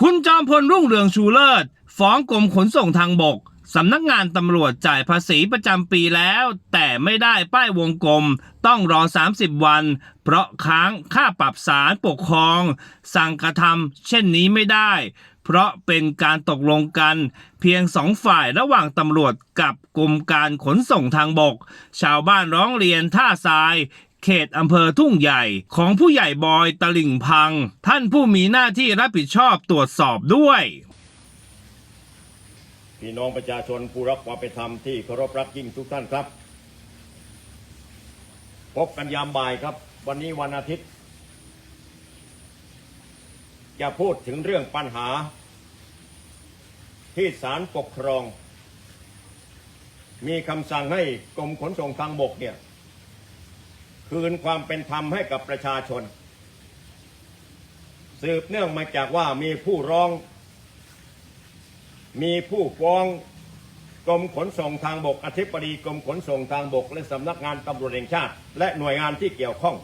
คุณจอมพลรุ่งเรืองชูเลิศ ฟ้องกรมขนส่งทางบก สำนักงานตำรวจจ่ายภาษีประจำปีแล้ว แต่ไม่ได้ป้ายวงกลม ต้องรอ 30 วัน เพราะค้างค่าปรับศาลปกครอง สั่งกระทำเช่นนี้ไม่ได้ เพราะเป็นการตกลงกัน เพียงสองฝ่ายระหว่างตำรวจกับกรมการขนส่งทางบก ชาวบ้านร้องเรียนท่าทราย เขตอำเภอทุ่งใหญ่ ของผู้ใหญ่บอยตลิ่งพัง ท่านผู้มีหน้าที่รับผิดชอบตรวจสอบด้วย พี่น้องประชาชนผู้รักความเป็นธรรมที่เคารพรักยิ่งทุกท่านครับ พบกันยามบ่ายครับ วันนี้วันอาทิตย์ จะพูดถึงเรื่องปัญหา ที่ศาลปกครอง มีคำสั่งให้กรมขนส่งทางบกเนี่ย คืนความเป็นธรรมให้กับประชาชน สืบเนื่องมาจากว่ามีผู้ร้อง มีผู้ฟ้องกรมขนส่งทางบกอธิบดีกรมขนส่งทางบก และสำนักงานตำรวจแห่งชาติ และหน่วยงานที่เกี่ยวข้อง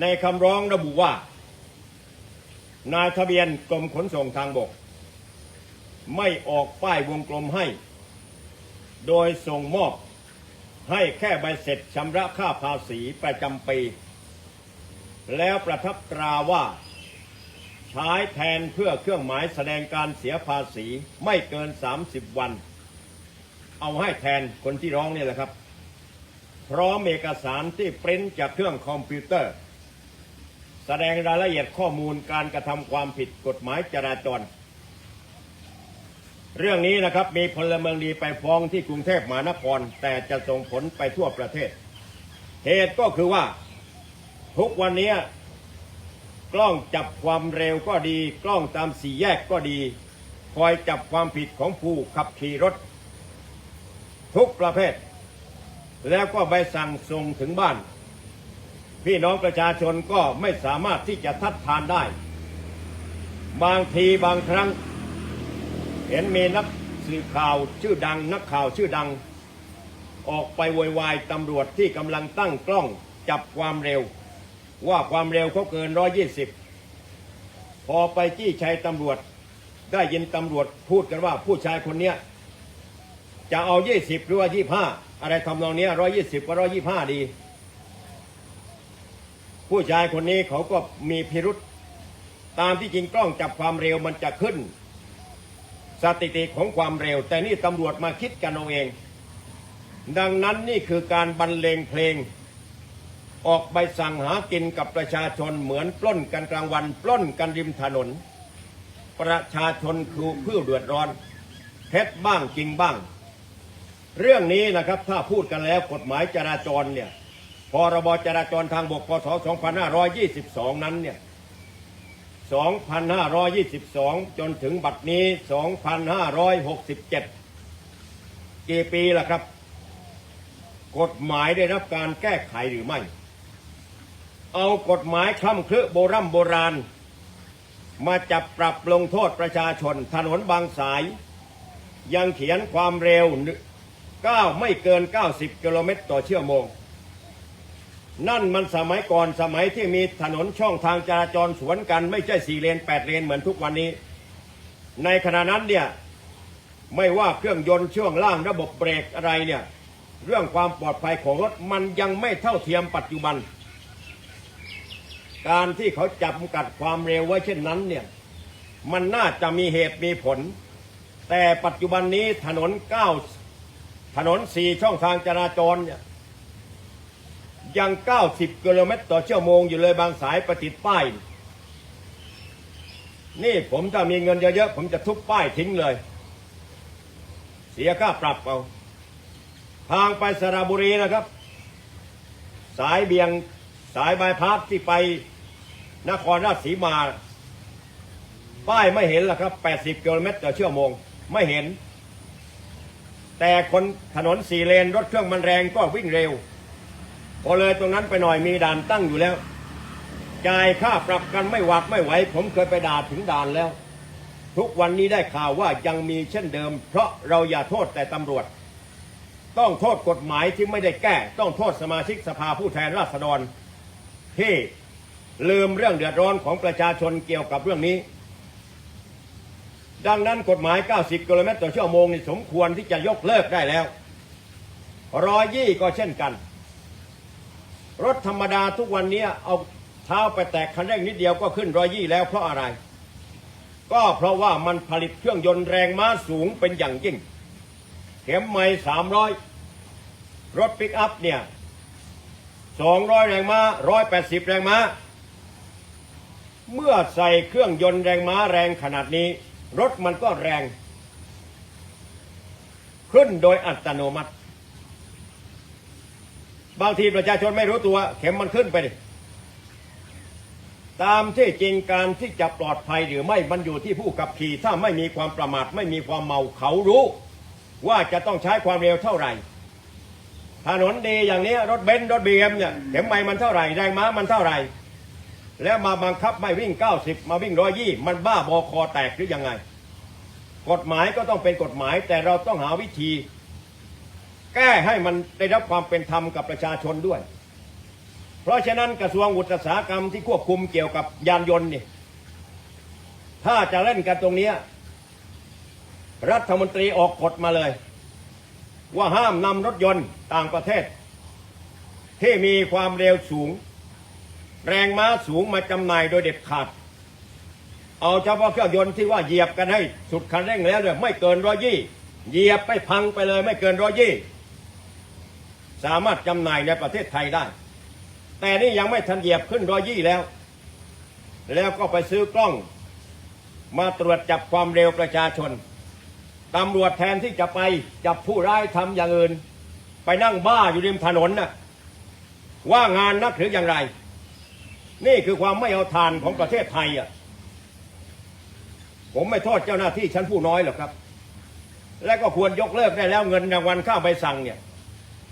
ในคำร้องระบุว่า นายทะเบียนกรมขนส่งทางบก ไม่ออกป้ายวงกลมให้ โดยส่งมอบ ให้แค่ใบเสร็จชำระค่าภาษีประจำปี แล้วประทับตราว่า ใช้แทนเพื่อเครื่องหมายแสดงการเสียภาษีไม่เกิน 30 วัน เอาให้แทนคนที่ร้องนี่แหละครับ พร้อมเอกสารที่ปริ้นจากเครื่องคอมพิวเตอร์ แสดงรายละเอียดข้อมูลการกระทำความผิดกฎหมายจราจร เรื่องนี้นะครับมีพลเมืองดีไปฟ้องที่กรุงเทพมหานคร แต่จะส่งผลไปทั่วประเทศ เหตุก็คือว่าทุกวันนี้กล้องจับความเร็วก็ดี กล้องตามสี่แยกก็ดี คอยจับความผิดของผู้ขับขี่รถ ทุกประเภท แล้วก็ใบสั่งส่งถึงบ้าน พี่น้องประชาชนก็ไม่สามารถที่จะทัดทานได้ บางทีบางครั้ง เห็นมีนักสื่อข่าวชื่อดัง นักข่าวชื่อดัง ออกไปโวยวายตำรวจที่กำลังตั้งกล้องจับความเร็ว ว่าความเร็วเขาเกินร้อยี่สิบพอไปจี้ชัยตำรวจ ได้ยินตำรวจพูดกันว่าผู้ชายคนเนี้ยจะเอายี่สิบหรือว่ายี่ห้าอะไรทำนองนี้ร้อยี่สิบกับร้อยี่ห้าดี ผู้ชายคนนี้เขาก็มีพิรุษตามที่จริงกล้องจับความเร็วมันจะขึ้น สถิติของความเร็ว แต่นี่ตำรวจมาคิดกันเอาเอง ดังนั้นนี่คือการบรรเลงเพลง ออกใบสั่งหากินกับประชาชนเหมือนปล้นกันกลางวัน ปล้นกันริมถนน ประชาชนคือผู้เดือดร้อนเท็จบ้างจริงบ้าง เรื่องนี้นะครับถ้าพูดกันแล้วกฎหมายจราจรเนี่ยพรบจราจรทางบกพศ2522 นั้นเนี่ย 2522 จนถึงบัดนี้ 2567 กี่ปีล่ะครับ กฎหมายได้รับการแก้ไขหรือไม่ เอากฎหมายคล่ำคลึโบรโบราณ มาจับปรับลงโทษประชาชน ถนนบางสาย ยังเขียนความเร็วก้าวไม่เกิน 90 กิโลเมตรต่อชั่วโมง นั่นมันสมัยก่อนสมัยที่มีถนนช่องทางจราจรสวนกัน ไม่ใช่สี่เลนแปดเลนเหมือนทุกวันนี้ ในขณะนั้นเนี่ยไม่ว่าเครื่องยนต์ช่วงล่างระบบเบรกอะไรเนี่ยเรื่องความปลอดภัยของรถมันยังไม่เท่าเทียมปัจจุบัน การที่เขาจำกัดความเร็วไว้เช่นนั้นเนี่ยมันน่าจะมีเหตุมีผล แต่ปัจจุบันนี้ถนนเก้าถนนสี่ช่องทางจราจรเนี่ย ยัง 90กิโลเมตรต่อชั่วโมงอยู่เลยบางสายประติดป้าย นี่ผมถ้ามีเงินเยอะๆผมจะทุบป้ายทิ้งเลย เสียค่าปรับเอา ทางไปสระบุรีนะครับ สายเบียงสายบายพาสที่ไปนครราชสีมา ป้ายไม่เห็นหรอกครับ 80กิโลเมตรต่อชั่วโมง ไม่เห็น แต่คนถนนสี่เลนรถเครื่องมันแรงก็วิ่งเร็ว พอเลยตรงนั้นไปหน่อยมีด่านตั้งอยู่แล้วจ่ายค่าปรับกันไม่หวัดไม่ไหว ผมเคยไปด่าถึงด่านแล้ว ทุกวันนี้ได้ข่าวว่ายังมีเช่นเดิม เพราะเราอย่าโทษแต่ตำรวจ ต้องโทษกฎหมายที่ไม่ได้แก้ ต้องโทษสมาชิกสภาผู้แทนราษฎรที่ลืมเรื่องเดือดร้อนของประชาชนเกี่ยวกับเรื่องนี้ ดังนั้นกฎหมาย 90 กิโลเมตรต่อชั่วโมงนี่สมควรที่จะยกเลิกได้แล้วรอยยี่ก็เช่นกัน รถธรรมดาทุกวันนี้เอาเท้าไปแตะคันเร่งนิดเดียวก็ขึ้นรอยยี่แล้วเพราะอะไร ก็เพราะว่ามันผลิตเครื่องยนต์แรงม้าสูงเป็นอย่างยิ่ง เข็มไม่สามร้อยรถปิกอัพเนี่ยสองร้อยแรงม้าร้อยแปดสิบแรงม้า เมื่อใส่เครื่องยนต์แรงม้าแรงขนาดนี้ รถมันก็แรง ขึ้นโดยอัตโนมัติ บางทีประชาชนไม่รู้ตัวเข็มมันขึ้นไปดิตามที่จริงการที่จะปลอดภัยหรือไม่มันอยู่ที่ผู้ขับขี่ ถ้าไม่มีความประมาทไม่มีความเมาเขารู้ ว่าจะต้องใช้ความเร็วเท่าไหร่ ถนนดีอย่างนี้รถเบนซ์รถบีเอ็มเนี่ยเข็มไม้มันเท่าไหร่แรงม้ามันเท่าไหร่ แล้วมาบังคับไม่วิ่ง 90 มาวิ่งร้อยี่มันบ้าบอคอแตกหรือยังไง กฎหมายก็ต้องเป็นกฎหมายแต่เราต้องหาวิธี แก้ให้มันได้รับความเป็นธรรมกับประชาชนด้วย เพราะฉะนั้นกระทรวงอุตสาหกรรมที่ควบคุมเกี่ยวกับยานยนต์นี่ถ้าจะเล่นกันตรงนี้รัฐมนตรีออกกฎมาเลย ว่าห้ามนำรถยนต์ต่างประเทศ ที่มีความเร็วสูง แรงม้าสูงมาจำหน่ายโดยเด็ดขาด เอาเฉพาะเครื่องยนต์ที่ว่าเหยียบกันให้สุดคันเร่งแล้วเนี่ยไม่เกินร้อยยี่เหยียบไปพังไปเลยไม่เกินร้อยยี่ สามารถจำหน่ายในประเทศไทยได้ แต่นี่ยังไม่ทันเหยียบขึ้นรอยยี่แล้ว แล้วก็ไปซื้อกล้อง มาตรวจจับความเร็วประชาชนตำรวจแทนที่จะไปจับผู้ร้ายทำอย่างอื่น ไปนั่งบ้าอยู่ริมถนนน่ะว่างานนักหรืออย่างไร นี่คือความไม่เอาทานของประเทศไทยอะผมไม่โทษเจ้าหน้าที่ชั้นผู้น้อยหรอกครับ และก็ควรยกเลิกได้แล้วเงินรางวัลค่าใบสั่งเนี่ย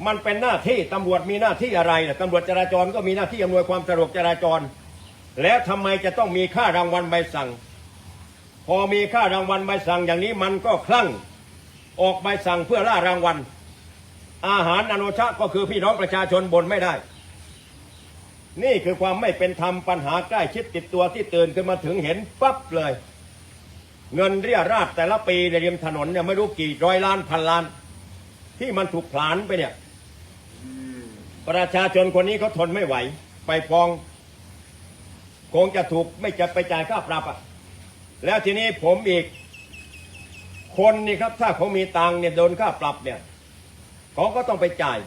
มันเป็นหน้าที่ตำรวจมีหน้าที่อะไรล่ะตำรวจจราจรก็มีหน้าที่อำนวยความสะดวกจราจร แล้วทำไมจะต้องมีค่ารางวัลใบสั่ง พอมีค่ารางวัลใบสั่งอย่างนี้มันก็คลั่งออกใบสั่งเพื่อล่ารางวัล อาหารอนุชาก็คือพี่น้องประชาชนบนไม่ได้ นี่คือความไม่เป็นธรรมปัญหาใกล้ชิดติดตัวที่ตื่นขึ้นมาถึงเห็นปั๊บเลย เงินเรียราดแต่ละปีในริมถนนเนี่ยไม่รู้กี่ร้อยล้านพันล้าน ที่มันถูกผลาญไปเนี่ย ประชาชนคนนี้เขาทนไม่ไหว ไปฟ้อง คงจะถูกไม่จะไปจ่ายค่าปรับอะแล้วทีนี้ผมอีก คนนี่ครับ ถ้าเขามีตังค์เนี่ยโดนค่าปรับเนี่ยเขาก็ต้องไปจ่าย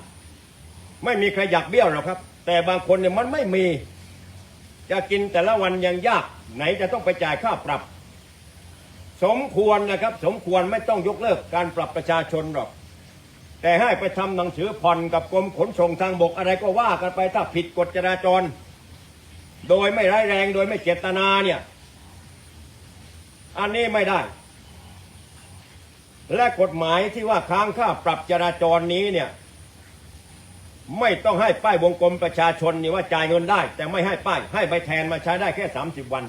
ไม่มีใครอยากเบี้ยวหรอกครับ แต่บางคนเนี่ยมันไม่มี จะกินแต่ละวันยังยาก ไหนจะต้องไปจ่ายค่าปรับ สมควรนะครับ สมควรไม่ต้องยกเลิกการปรับประชาชนหรอก แต่ให้ไปทำหนังสือผ่อนกับกรมขนส่งทางบกอะไรก็ว่ากันไปถ้าผิดกฎจราจร โดยไม่ร้ายแรงโดยไม่เจตนาเนี่ย อันนี้ไม่ได้ และกฎหมายที่ว่าค้างค่าปรับจราจรนี้เนี่ยไม่ต้องให้ป้ายวงกลมประชาชนนี่ว่าจ่ายเงินได้ แต่ไม่ให้ป้ายให้ใบแทนมาใช้ได้แค่สามสิบวัน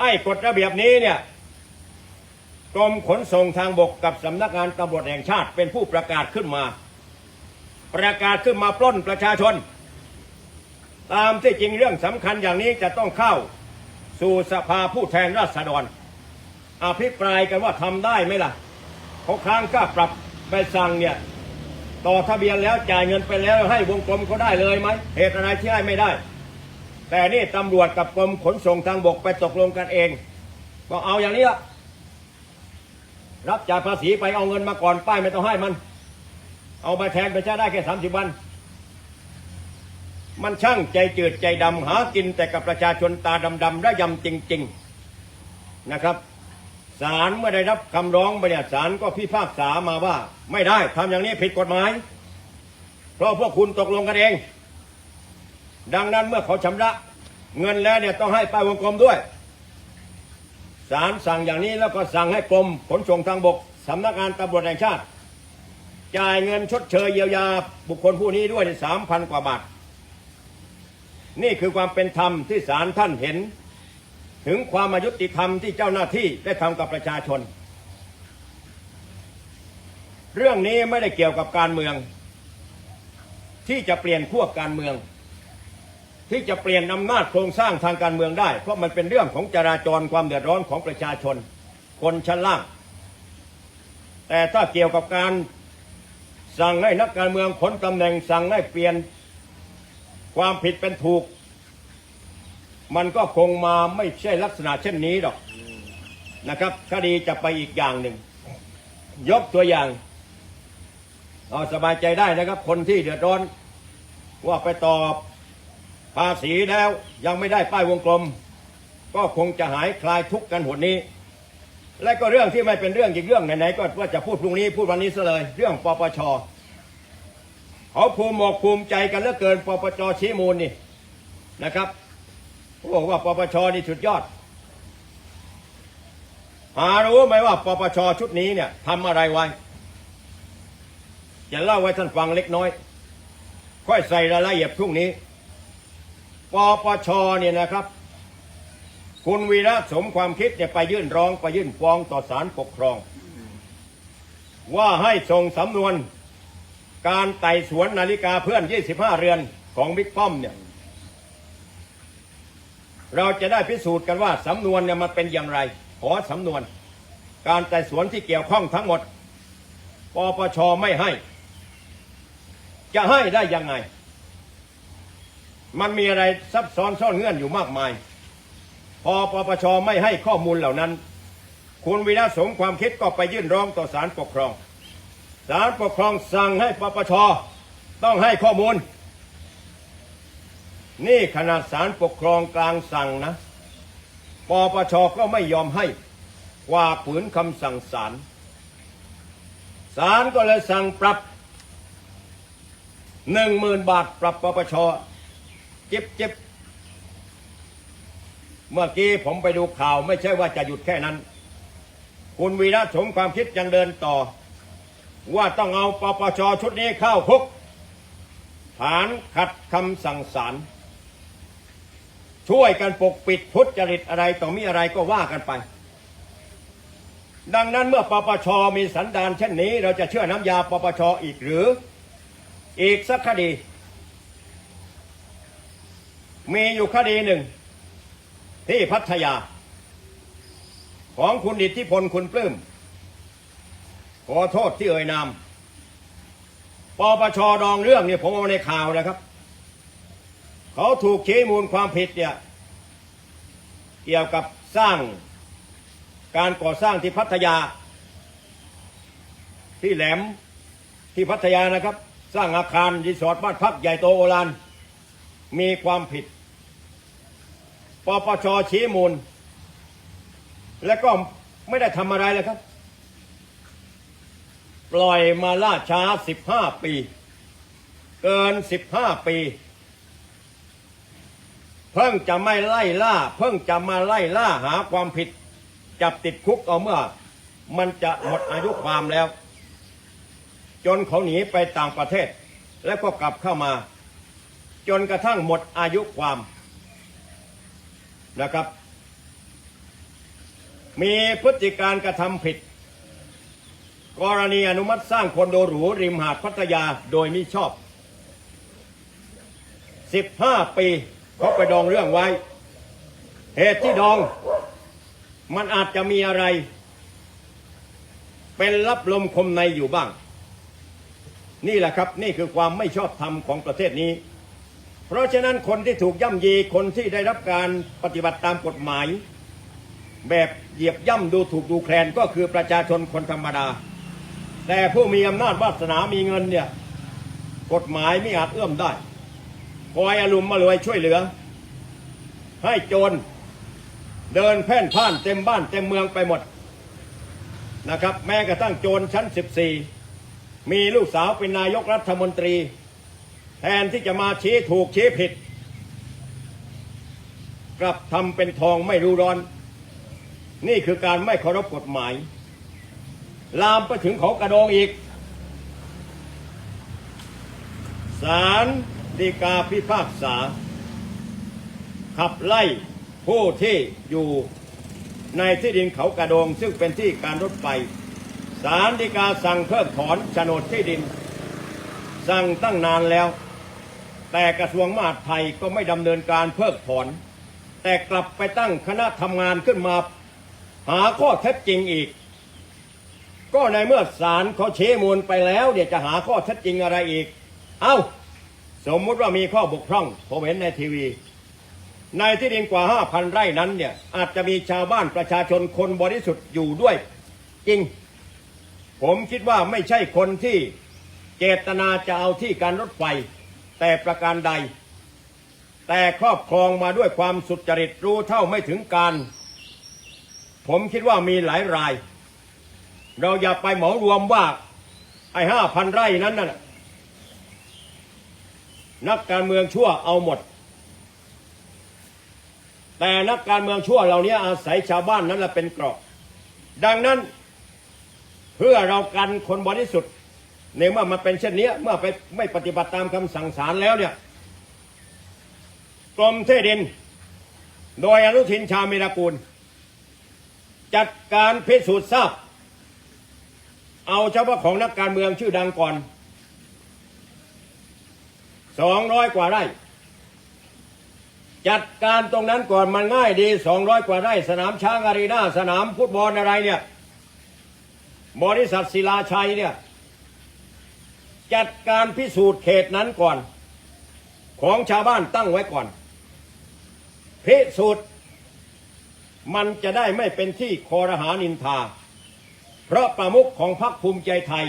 ไอ้กฎระเบียบนี้เนี่ย กรมขนส่งทางบกกับสำนักงานตำรวจแห่งชาติเป็นผู้ประกาศขึ้นมา ประกาศขึ้นมาปล้นประชาชน ตามที่จริงเรื่องสำคัญอย่างนี้จะต้องเข้าสู่สภาผู้แทนราษฎร อภิปรายกันว่าทำได้ไหมล่ะเขาค้างค่าปรับใบสั่งเนี่ยต่อทะเบียนแล้วจ่ายเงินไปแล้วให้วงกลมเขาได้เลยไหมเหตุอะไรที่ให้ไม่ได้ แต่นี่ตำรวจกับกรมขนส่งทางบกไปตกลงกันเองบอกเอาอย่างนี้ละ รับจ่ายภาษีไปเอาเงินมาก่อนป้ายไม่ต้องให้มัน เอาไปแทนไปใช้ได้แค่สามสิบวัน มันช่างใจจืดใจดำหากินแต่กับประชาชนตาดำๆระยำจริง ๆนะครับศาลเมื่อได้รับคำร้องไปเนี่ยศาลก็พิพากษามาว่า ไม่ได้ทำอย่างนี้ผิดกฎหมาย เพราะพวกคุณตกลงกันเอง ดังนั้นเมื่อเขาชำระเงินแล้วเนี่ยต้องให้ป้ายวงกลมด้วย ศาลสั่งอย่างนี้แล้วก็สั่งให้กรมขนส่งทางบกสำนักงานตำรวจแห่งชาติ จ่ายเงินชดเชยเยียวยาบุคคลผู้นี้ด้วยสามพันกว่าบาท นี่คือความเป็นธรรมที่ศาลท่านเห็น ถึงความอายุติธรรมที่เจ้าหน้าที่ได้ทำกับประชาชน เรื่องนี้ไม่ได้เกี่ยวกับการเมือง ที่จะเปลี่ยนขั้วการเมือง ที่จะเปลี่ยนอำนาจโครงสร้างทางการเมืองได้ เพราะมันเป็นเรื่องของจราจรความเดือดร้อนของประชาชน คนชั้นล่าง แต่ถ้าเกี่ยวกับการสั่งให้นักการเมืองพ้นตำแหน่งสั่งให้เปลี่ยนความผิดเป็นถูก มันก็คงมาไม่ใช่ลักษณะเช่นนี้หรอกนะครับคดีจะไปอีกอย่างหนึ่ง ยกตัวอย่างเอาสบายใจได้นะครับ คนที่เดือดร้อนว่าไปตอบ ภาษีแล้วยังไม่ได้ป้ายวงกลม ก็คงจะหายคลายทุกข์กันหนนี้ และก็เรื่องที่ไม่เป็นเรื่องอีกเรื่องไหนๆก็ว่าจะพูดพรุ่งนี้พูดวันนี้ซะเลย เรื่องปปชเขาภูมิอกภูมิใจกันเหลือเกินปปชชี้มูลนี่นะครับเขาบอกว่าปปชนี่สุดยอด หารู้ไหมว่าปปชชุดนี้เนี่ยทำอะไรไว้จะเล่าไว้ท่านฟังเล็กน้อย ค่อยใส่รายละเอียดพรุ่งนี้ ปปชเนี่ยนะครับ คุณวีระสมความคิดเนี่ยไปยื่นร้องไปยื่นฟ้องต่อศาลปกครอง ว่าให้ส่งสำนวน การไต่สวนนาฬิกาเพื่อน 25 เรือนของบิ๊กป้อมเนี่ย เราจะได้พิสูจน์กันว่าสำนวนเนี่ยมันเป็นอย่างไร ขอสำนวน การไต่สวนที่เกี่ยวข้องทั้งหมดปปชไม่ให้ จะให้ได้ยังไง มันมีอะไรซับซ้อนซ่อนเงื่อนอยู่มากมาย พอปปชไม่ให้ข้อมูลเหล่านั้น คุณวีระสมความคิดก็ไปยื่นร้องต่อศาลปกครองศาลปกครองสั่งให้ปปชต้องให้ข้อมูล นี่ขนาดศาลปกครองกลางสั่งนะปปชก็ไม่ยอมให้กว่าฝืนคำสั่งศาลศาลก็เลยสั่งปรับหนึ่งหมื่นบาทปรับปปช เจ็บเจ็บเมื่อกี้ผมไปดูข่าวไม่ใช่ว่าจะหยุดแค่นั้น คุณวีระสมความคิดยังเดินต่อ ว่าต้องเอาปปชชุดนี้เข้าคุก ฐานขัดคำสั่งศาลช่วยกันปกปิดทุจริตอะไรต่อมีอะไรก็ว่ากันไป ดังนั้นเมื่อปปชมีสันดานเช่นนี้ เราจะเชื่อน้ำยาปปชอีกหรือ อีกสักคดี มีอยู่คดีหนึ่ง ที่พัทยา ของคุณอิทธิพลคุณปลื้มขอโทษที่เอ่ยนามปปชดองเรื่องเนี่ยผมเอาในข่าวนะครับ เขาถูกชี้มูลความผิดเนี่ยเกี่ยวกับสร้างการก่อสร้างที่พัทยา ที่แหลมที่พัทยานะครับ สร้างอาคารรีสอร์ทบ้านพักใหญ่โตโอฬารมีความผิด ปปชชี้มูล และก็ไม่ได้ทำอะไรเลยครับ ปล่อยมาล่าช้า15ปี เกิน15ปี เพิ่งจะไม่ไล่ล่า เพิ่งจะมาไล่ล่าหาความผิด จับติดคุกเอาเมื่อ มันจะหมดอายุความแล้ว จนเขาหนีไปต่างประเทศ แล้วก็กลับเข้ามา จนกระทั่งหมดอายุความ นะครับ มีพฤติการกระทำผิด กรณีอนุมัติสร้างคอนโดหรูริมหาดพัทยาโดยมิชอบ 15 ปีเขาไปดองเรื่องไว้ เหตุที่ดอง มันอาจจะมีอะไร เป็นรับลมคมในอยู่บ้าง นี่แหละครับ นี่คือความไม่ชอบธรรมของประเทศนี้ เพราะฉะนั้นคนที่ถูกย่ำยีคนที่ได้รับการปฏิบัติตามกฎหมาย แบบเหยียบย่ำดูถูกดูแคลนก็คือประชาชนคนธรรมดา แต่ผู้มีอำนาจวาสนามีเงินเนี่ยกฎหมายไม่อาจเอื้อมได้คอยอารมณ์มารวยช่วยเหลือ ให้โจรเดินแพ่นพ่านเต็มบ้านเต็มเมืองไปหมดนะครับ แม้กระทั่งโจรชั้น 14 มีลูกสาวเป็นนายกรัฐมนตรี แทนที่จะมาชี้ถูกชี้ผิด กลับทำเป็นทองไม่รู้ร้อน นี่คือการไม่เคารพกฎหมาย ลามไปถึงเขากระโดงอีกศาลฎีกาพิพากษา ขับไล่ผู้ที่อยู่ในที่ดินเขากระโดง ซึ่งเป็นที่การรถไฟศาลฎีกาสั่งเพิกถอนโฉนดที่ดิน สั่งตั้งนานแล้ว แต่กระทรวงมหาดไทยก็ไม่ดำเนินการเพิกถอน แต่กลับไปตั้งคณะทำงานขึ้นมา หาข้อเท็จจริงอีก ก็ในเมื่อศาลเขาเชมูลไปแล้ว เดี๋ยวจะหาข้อเท็จจริงอะไรอีก เอ้า สมมุติว่ามีข้อบกพร่องผมเห็นในทีวี ในที่ดินกว่า 5,000 ไร่นั้นเนี่ยอาจจะมีชาวบ้านประชาชนคนบริสุทธิ์อยู่ด้วย จริง ผมคิดว่าไม่ใช่คนที่เจตนาจะเอาที่การรถไฟ แต่ประการใด แต่ครอบครองมาด้วยความสุจริตรู้เท่าไม่ถึงการ ผมคิดว่ามีหลายราย เราอย่าไปเหมารวมว่า ไอ้ห้าพันไร่นั้นน่ะนักการเมืองชั่วเอาหมด แต่นักการเมืองชั่วเหล่านี้อาศัยชาวบ้านนั้นแหละเป็นเกราะ ดังนั้นเพื่อเรากันคนบริสุทธิ์ ในเมื่อมันเป็นเช่นนี้เมื่อไปไม่ปฏิบัติตามคำสั่งศาลแล้วเนี่ยกรมที่ดิน โดยอนุทินชาญมีรกูล จัดการพิสูจน์ทราบ เอาเฉพาะของนักการเมืองชื่อดังก่อนสองร้อยกว่าไร่ จัดการตรงนั้นก่อนมันง่ายดีสองร้อยกว่าไร่ สนามช้างอารีนาสนามฟุตบอลอะไรเนี่ย บริษัทศิลาชัยเนี่ย จัดการพิสูจน์เขตนั้นก่อน ของชาวบ้านตั้งไว้ก่อน พิสูจน์มันจะได้ไม่เป็นที่คอรหานินทา เพราะประมุขของพรรคภูมิใจไทย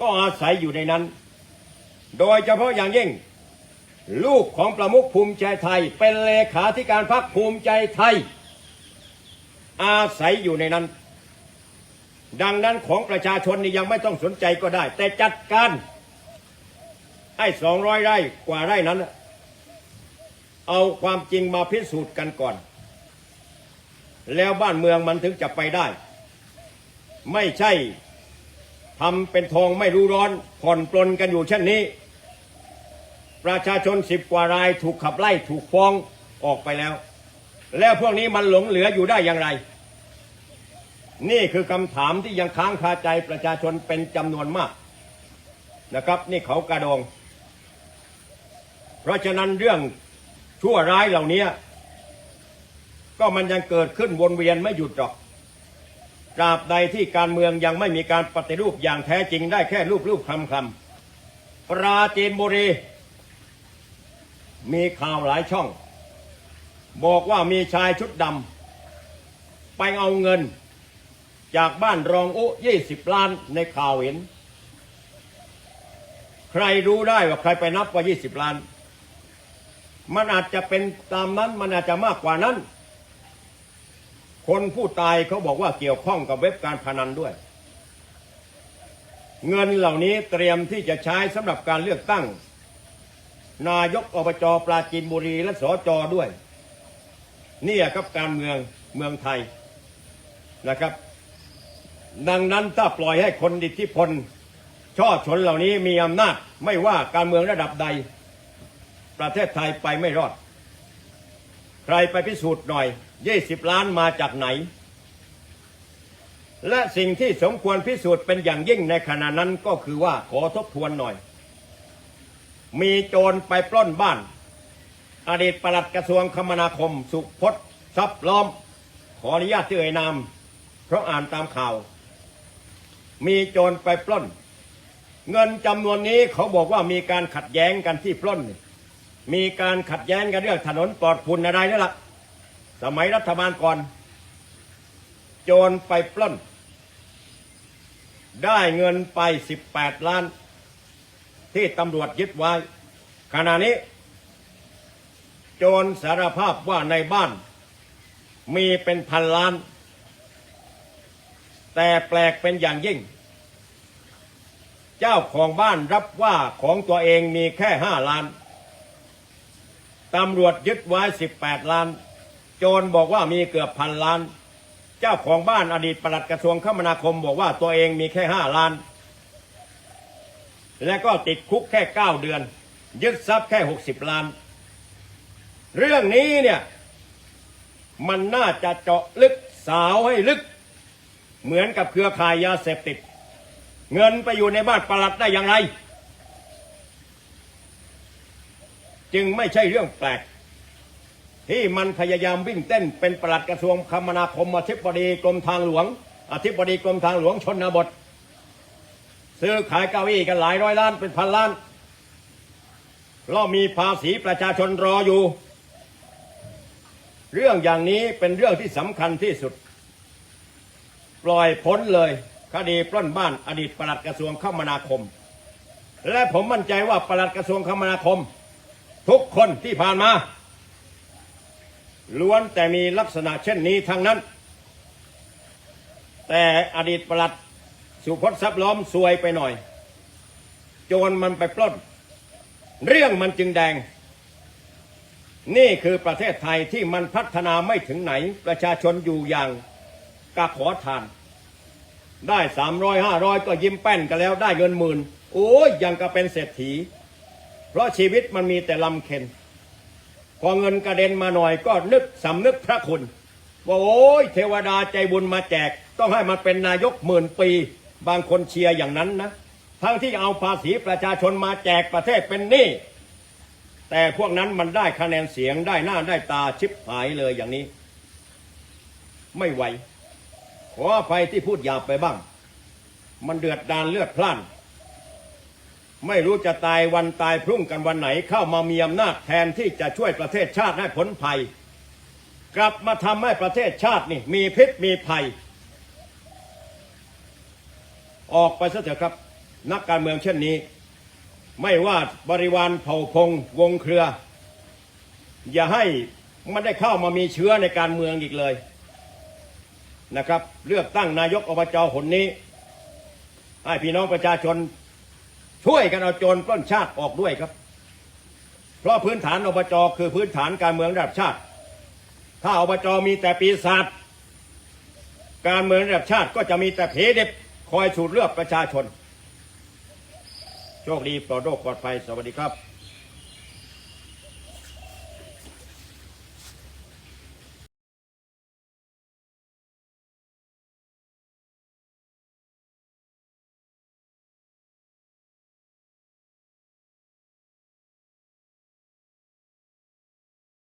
ก็อาศัยอยู่ในนั้น โดยเฉพาะอย่างยิ่ง ลูกของประมุขภูมิใจไทย เป็นเลขาธิการพรรคภูมิใจไทย อาศัยอยู่ในนั้น ดังนั้นของประชาชนนี่ยังไม่ต้องสนใจก็ได้ แต่จัดการไอ้สองร้อยไร่กว่าไร่นั้น เอาความจริงมาพิสูจน์กันก่อน แล้วบ้านเมืองมันถึงจะไปได้ ไม่ใช่ทำเป็นทองไม่รู้ร้อนผ่อนปลนกันอยู่เช่นนี้ ประชาชนสิบกว่ารายถูกขับไล่ถูกฟ้องออกไปแล้ว แล้วพวกนี้มันหลงเหลืออยู่ได้อย่างไร นี่คือคำถามที่ยังค้างคาใจประชาชนเป็นจำนวนมากนะครับ นี่เขากระดอง เพราะฉะนั้นเรื่องชั่วร้ายเหล่านี้ก็มันยังเกิดขึ้นวนเวียนไม่หยุดหรอกตราบใดที่การเมืองยังไม่มีการปฏิรูปอย่างแท้จริงได้แค่รูปรูปคำคำปราจีนบุรี มีข่าวหลายช่อง บอกว่ามีชายชุดดำไปเอาเงิน จากบ้านรองอุยี่สิบล้านในข่าวเห็น ใครรู้ได้ว่าใครไปนับว่ายี่สิบล้าน มันอาจจะเป็นตามนั้นมันอาจจะมากกว่านั้น คนผู้ตายเขาบอกว่าเกี่ยวข้องกับเว็บการพนันด้วย เงินเหล่านี้เตรียมที่จะใช้สำหรับการเลือกตั้ง นายกอบจปราจีนบุรีและสจด้วย นี่ครับการเมืองเมืองไทยนะครับ ดังนั้นถ้าปล่อยให้คนอิทธิพล ช่อชนเหล่านี้มีอำนาจไม่ว่าการเมืองระดับใด ประเทศไทยไปไม่รอด ใครไปพิสูจน์หน่อยยี่สิบล้านมาจากไหน และสิ่งที่สมควรพิสูจน์เป็นอย่างยิ่งในขณะนั้นก็คือว่าขอทบทวนหน่อย มีโจรไปปล้นบ้าน อดีตปลัดกระทรวงคมนาคม สุพจน์ทรัพย์ล้อม ขออนุญาตที่เอ่ยนามเพราะอ่านตามข่าว มีโจรไปปล้น เงินจำนวนนี้เขาบอกว่ามีการขัดแย้งกันที่ปล้น มีการขัดแย้งกันเรื่องถนนปลอดฝุ่นอะไรนี่แหละสมัยรัฐบาลก่อน โจรไปปล้น ได้เงินไป 18 ล้าน ที่ตำรวจยึดไว้ ขณะนี้ โจรสารภาพว่าในบ้าน มีเป็นพันล้าน แต่แปลกเป็นอย่างยิ่ง เจ้าของบ้านรับว่าของตัวเองมีแค่ห้าล้านตำรวจยึดไว้18ล้าน โจรบอกว่ามีเกือบพันล้าน เจ้าของบ้านอดีตปลัดกระทรวงคมนาคมบอกว่าตัวเองมีแค่ห้าล้าน และก็ติดคุกแค่เก้าเดือน ยึดทรัพย์แค่หกสิบล้าน เรื่องนี้เนี่ย มันน่าจะเจาะลึกสาวให้ลึก เหมือนกับเครือข่ายยาเสพติด เงินไปอยู่ในบ้านประหลัดได้อย่างไร จึงไม่ใช่เรื่องแปลก ที่มันพยายามวิ่งเต้นเป็นประหลัดกระทรวงคมนาคมอธิบดีกรมทางหลวง อธิบดีกรมทางหลวงชนบท ซื้อขายเก้าอี้กันหลายร้อยล้านเป็นพันล้านเรามีภาษีประชาชนรออยู่ เรื่องอย่างนี้เป็นเรื่องที่สำคัญที่สุด ปล่อยพ้นเลยคดีปล้นบ้านอดีตปลัดกระทรวงคมนาคม และผมมั่นใจว่าปลัดกระทรวงคมนาคม ทุกคนที่ผ่านมาล้วนแต่มีลักษณะเช่นนี้ทั้งนั้น แต่อดีตปลัดสุพจน์ทรัพย์ล้อมซวยไปหน่อย โจรมันไปปล้น เรื่องมันจึงแดง นี่คือประเทศไทยที่มันพัฒนาไม่ถึงไหนประชาชนอยู่อย่าง กะขอทาน ได้สามร้อยห้าร้อยก็ยิ้มแป้นกันแล้วได้เงินหมื่น โอ้ยยังก็เป็นเศรษฐี เพราะชีวิตมันมีแต่ลำเค็นพอเงินกระเด็นมาหน่อยก็นึกสำนึกพระคุณ ว่าโอ้ยเทวดาใจบุญมาแจก ต้องให้มันเป็นนายกหมื่นปี บางคนเชียร์อย่างนั้นนะ ทั้งที่เอาภาษีประชาชนมาแจกประเทศเป็นหนี้แต่พวกนั้นมันได้คะแนนเสียงได้หน้าได้ตาชิบหายเลยอย่างนี้ ไม่ไหว ขออภัยที่พูดหยาบไปบ้าง มันเดือดดานเลือดพล่าน ไม่รู้จะตายวันตายพรุ่งกันวันไหนเข้ามามีอำนาจแทนที่จะช่วยประเทศชาติให้พ้นภัย กลับมาทำให้ประเทศชาตินี่มีพิษมีภัย ออกไปซะเถอะครับ นักการเมืองเช่นนี้ ไม่ว่าบริวารเผ่าพงวงเครือ อย่าให้มันได้เข้ามามีเชื้อในการเมืองอีกเลย นะครับ เลือกตั้งนายกอบจหนนี้ ให้พี่น้องประชาชนช่วยกันเอาโจรปล้นชาติออกด้วยครับ เพราะพื้นฐานอบจคือพื้นฐานการเมืองระดับชาติ ถ้าอบจมีแต่ปีศาจการเมืองระดับชาติก็จะมีแต่เพเด็บคอยสูดเลือดประชาชน โชคดีปลอดโรคปลอดภัยสวัสดีครับ